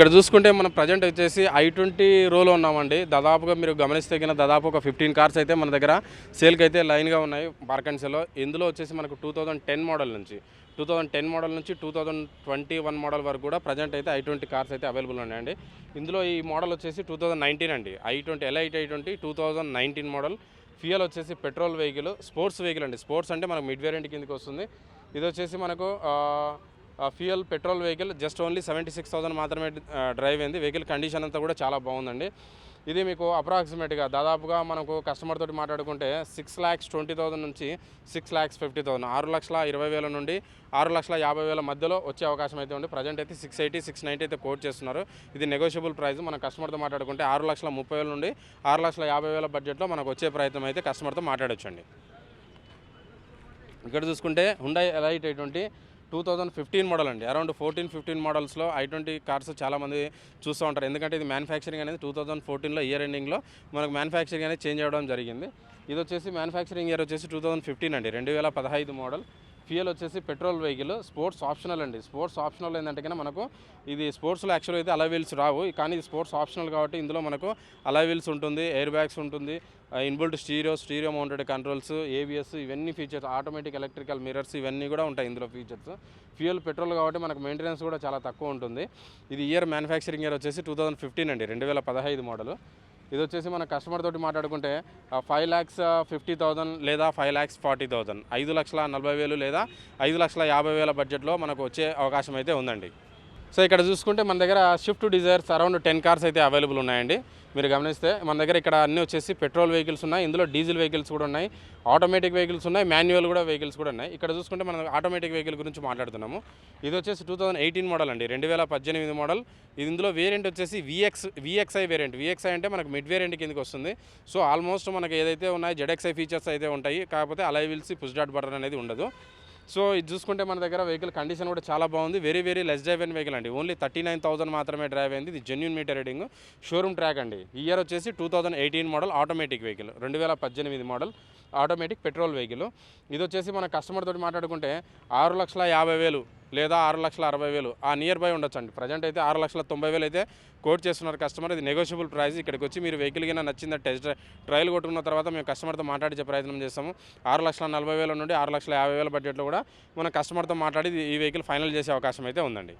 ఇక్కడ చూసుకుంటే మనం ప్రజెంట్ వచ్చేసి ఐ ట్వంటీ రోలో ఉన్నామండి. దాదాపుగా మీరు గమనిస్తే దాదాపు ఒక ఫిఫ్టీన్ కార్స్ అయితే మన దగ్గర సేల్కి అయితే లైన్గా ఉన్నాయి మార్కెన్సీలో ఇందులో వచ్చేసి మనకు టూ థౌజండ్ టెన్ మోడల్ నుంచి టూ థౌజండ్ టెన్ మోడల్ నుంచి two thousand twenty one model వరకు కూడా ప్రజెంట్ అయితే ఐ ట్వంటీ కార్స్ అయితే అవైలబుల్ ఉన్నాయండి. ఇందులో ఈ మోడల్ వచ్చేసి టూ థౌజండ్ నైన్టీన్ అండి. I twenty elite i twenty two thousand nineteen model. Fuel వచ్చేసి పెట్రోల్ వెహికల్ స్పోర్ట్స్ వెహికల్ అండి. స్పోర్ట్స్ అంటే మనకు మిడ్ వేరియంట్ కిందకి వస్తుంది. ఇది వచ్చేసి మనకు fuel petrol vehicle just only seventy six thousand మాత్రమే డ్రైవ్ అయింది. వెహికల్ కండిషన్ అంతా కూడా చాలా బాగుందండి. ఇది మీకు అప్రాక్సిమేట్గా దాదాపుగా మనకు కస్టమర్ తోటి మాట్లాడుకుంటే సిక్స్ ల్యాక్స్ ట్వంటీ థౌసండ్ నుంచి సిక్స్ ల్యాక్స్ ఫిఫ్టీ థౌసండ్ ఆరు లక్షల ఇరవై వేల నుండి ఆరు లక్షల యాభై వేల మధ్యలో వచ్చే అవకాశం అయితే ఉంది. ప్రజెంట్ అయితే సిక్స్ ఎయిటీ సిక్స్ నైంటీ అయితే కోట్ చేస్తున్నారు. ఇది నెగోషియబుల్ ప్రైస్. మన కస్టమర్తో మాట్లాడుకుంటే ఆరు లక్షల ముప్పై వేల నుండి ఆరు లక్షల యాభై వేల బడ్జెట్లో మనకు వచ్చే ప్రయత్నం అయితే కస్టమర్తో మాట్లాడొచ్చండి. ఇక్కడ చూసుకుంటే Hyundai elite i two thousand fifteen model అండి. అరౌండ్ ఫోర్టీన్ ఫిఫ్టీన్ మోడల్స్లో ఐ ట్వంటీ కార్స్ చాలామంది చూస్తూ ఉంటారు. ఎందుకంటే ఇది మ్యానుఫ్యాక్చరింగ్ అనేది టూ థౌజండ్ ఫోర్టీన్లో ఇయర్ ఎండింగ్లో మనకు మ్యానుఫ్యాక్చరింగ్ అనేది చేంజ్ అవ్వడం జరిగింది. ఇది వచ్చేసి మ్యానుఫ్యాక్చరింగ్ ఇయర్ వచ్చేసి టూ థౌజండ్ ఫిఫ్టీన్ అండి. రెండు వేల పదహైదు మోడల్. ఫ్యూయల్ వచ్చేసి పెట్రోల్ వెహికల్ స్పోర్ట్స్ ఆప్షనల్ అండి. స్పోర్ట్స్ ఆప్షనల్ ఏంటంటే కన్నా మనకు ఇది స్పోర్ట్స్లో యాక్చువల్ అయితే అలా వీల్స్ రావు. కానీ ఇది స్పోర్ట్స్ ఆప్షనల్ కాబట్టి ఇందులో మనకు అలా వీల్స్ ఉంటుంది ఎయిర్ బ్యాగ్స్ ఉంటుంది inbuilt stereo stereo mounted controls ABS ఇవన్నీ ఫీచర్స్ ఆటోమేటిక్ ఎలక్ట్రికల్ మిరర్స్ ఇవన్నీ కూడా ఉంటాయి ఇందులో ఫీచర్స్ ఫ్యూయల్ పెట్రోల్ కాబట్టి మనకు మెయింటెనెన్స్ కూడా చాలా తక్కువ ఉంటుంది. ఇది ఇయర్ మ్యానుఫ్యాక్చరింగ్ ఇయర్ వచ్చేసి టూ థౌజండ్ ఫిఫ్టీన్ అండి రెండు వేల పదహైదు మోడల్ ఇది వచ్చేసి మన కస్టమర్ తోటి మాట్లాడుకుంటే ఫైవ్ ల్యాక్స్ ఫిఫ్టీ థౌసండ్ లేదా ఫైవ్ ల్యాక్స్ ఫార్టీ థౌసండ్ ఐదు లక్షల నలభై వేలు లేదా ఐదు లక్షల యాభై వేల బడ్జెట్లో మనకు వచ్చే అవకాశం అయితే ఉందండి. సో ఇక్కడ చూసుకుంటే మన దగ్గర Swift Dzires around ten cars అయితే అవైలబుల్ ఉన్నాయండి. మీరు గమనిస్తే మన దగ్గర ఇక్కడ అన్నీ వచ్చేసి పెట్రోల్ వెహికల్స్ ఉన్నాయి. ఇందులో డీజిల్ వెహికల్స్ కూడా ఉన్నాయి. ఆటోమేటిక్ వెహికల్స్ ఉన్నాయి. మాన్యువల్ కూడా వెహికల్స్ కూడా ఉన్నాయి. ఇక్కడ చూసుకుంటే మనం ఆటోమేటిక్ వెహికల్ గురించి మాట్లాడుతున్నాము. ఇది వచ్చేసి టూ థౌసండ్ ఎయిటీన్ మోడల్ అండి. రెండు వేల పద్దెనిమిది మోడల్ ఇది ఇందులో వేరియంట్ వచ్చేసి విఎక్స్ విఎక్స్ఐ వేరియంట్ విఎక్స్ఐ అంటే మనకు మిడ్ వేరియంట్ కిందకి వస్తుంది. సో ఆల్మోస్ట్ మనకి ఏదైతే ఉన్నాయో జెడ్ఎక్స్ఐ ఫీచర్స్ అయితే ఉంటాయి. కాకపోతే alloy wheels push dot button అనేది ఉండదు. సో ఇది చూసుకుంటే మన దగ్గర వెహికల్ కండిషన్ కూడా చాలా బాగుంది. వెరీ వెరీ లెస్ డ్రైవ్ అయిన వెహికల్ అండి. ఓన్లీ థర్టీ నైన్ థౌసండ్ మాత్రమే డ్రైవ్ అయింది ఇది genuine meter reading showroom track అండి. ఈ ఇయర్ వచ్చేసి two thousand eighteen model automatic vehicle రెండు వేల పద్దెనిమిది మోడల్ ఆటోమేటిక్ పెట్రోల్ వెహికల్. ఇది వచ్చేసి మన కస్టమర్ తోటి మాట్లాడుకుంటే ఆరు లక్షల యాభై వేలు లేదా ఆరు లక్షల అరవై వేలు ఆ నియర్ బై ఉండొచ్చు అండి ప్రజెంట్ అయితే ఆరు లక్షల తొంభై వేలు అయితే కోట్ చేస్తున్నారు కస్టమర్. ఇది నెగోషియబుల్ ప్రైస్ ఇక్కడికి వచ్చి మీరు వెహికల్ కింద నచ్చిందా టెస్ట్ ట్రయల్ కొట్టుకున్న తర్వాత మేము కస్టమర్తో మాట్లాడించే ప్రయత్నం చేస్తాము. ఆరు లక్షల నలభై వేల నుండి ఆరు లక్షల యాభై వేల బడ్జెట్లో కూడా మన కస్టమర్తో మాట్లాడి ఈ వెహికల్ ఫైనల్ చేసే అవకాశం అయితే ఉందండి.